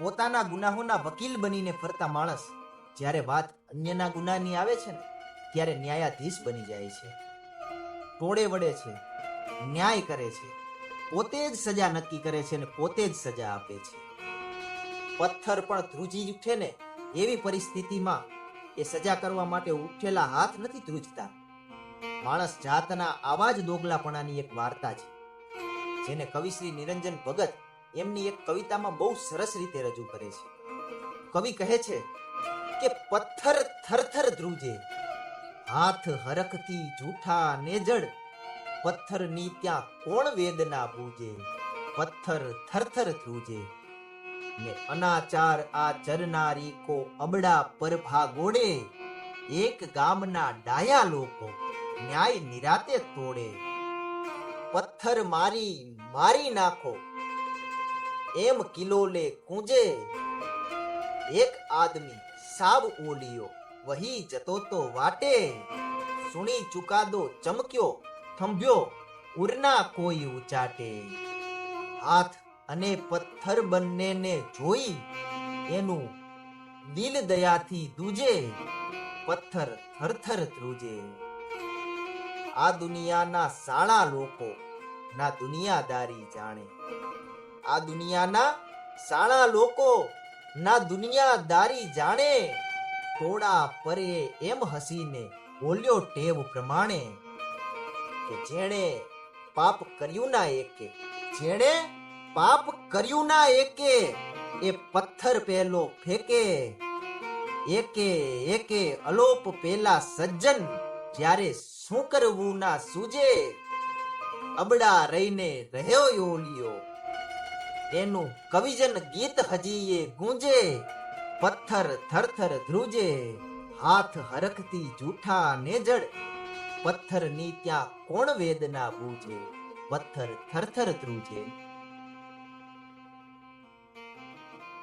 પોતાના ગુનાહોના વકીલ બનીને ફરતા માણસ જ્યારે વાત અન્યના ગુનાની આવે છે ને, ત્યારે ન્યાયાધીશ બની જાય છે. ટોળે વડે છે, ન્યાય કરે છે, પોતે જ સજા નક્કી કરે છે અને પોતે જ સજા આપે છે. પથ્થર પણ ધ્રુજી ઉઠે ને એવી પરિસ્થિતિમાં એ સજા કરવા માટે ઉઠેલા હાથ નથી ધ્રુજતા. માણસ જાતના આવા જ દોગલાપણાની એક વાર્તા છે, જેને કવિશ્રી નિરંજન ભગત એમની એક કવિતામાં બહુ સરસ રીતે રજૂ કરે છે. કવિ કહે છે કે પથ્થર થરથર ધ્રુજે, હાથ હરખથી જૂઠા નેજડ પથ્થરની ત્યાં કોણ વેદના પૂજે, પથ્થર થરથર ધ્રુજે. ને અનાચાર આ ચરનારી કો અબડા પરભા ગોડે એક ગામના ડાયા લોકો ન્યાય નિરાતે તોડે. પથ્થર મારી મારી નાખો એમ કિલોલે કૂંજે. એક આદમી સાબ ઓલિયો, વહી જતો તો વાટે. સુણી ચુકાદો ચમક્યો, થંભ્યો, ઉરના કોઈ ઉચાટે હાથ અને પથ્થર બંનેને જોઈ એનું દિલ દયાથી દૂજે, પથ્થર થરથર ધ્રુજે. આ દુનિયાના સાળા લોકો, ના દુનિયાદારી જાણે. આ દુનિયાના સાળા લોકો, ના દુનિયાદારી જાણે. થોડા પરે એમ હસીને બોલ્યો ટેવ પ્રમાણે કે જેણે પાપ કર્યું ના એકે, જેણે પાપ કર્યું ના એકે, એ પથ્થર પેલો ફેકે. એકે એકે અલોપ પેલા સજ્જન, જ્યારે શું કરવું ના સૂજે? અબડા રહીને રહ્યો યોલિયો એનું કવિજન ગીત હજી એ ગુંજે, પથ્થર થરથર ધ્રુજે, હાથ હરખતી જૂઠા નેજડ પથ્થરની ત્યાં કોણ વેદના બૂજે, પથ્થર થરથર ધ્રુજે.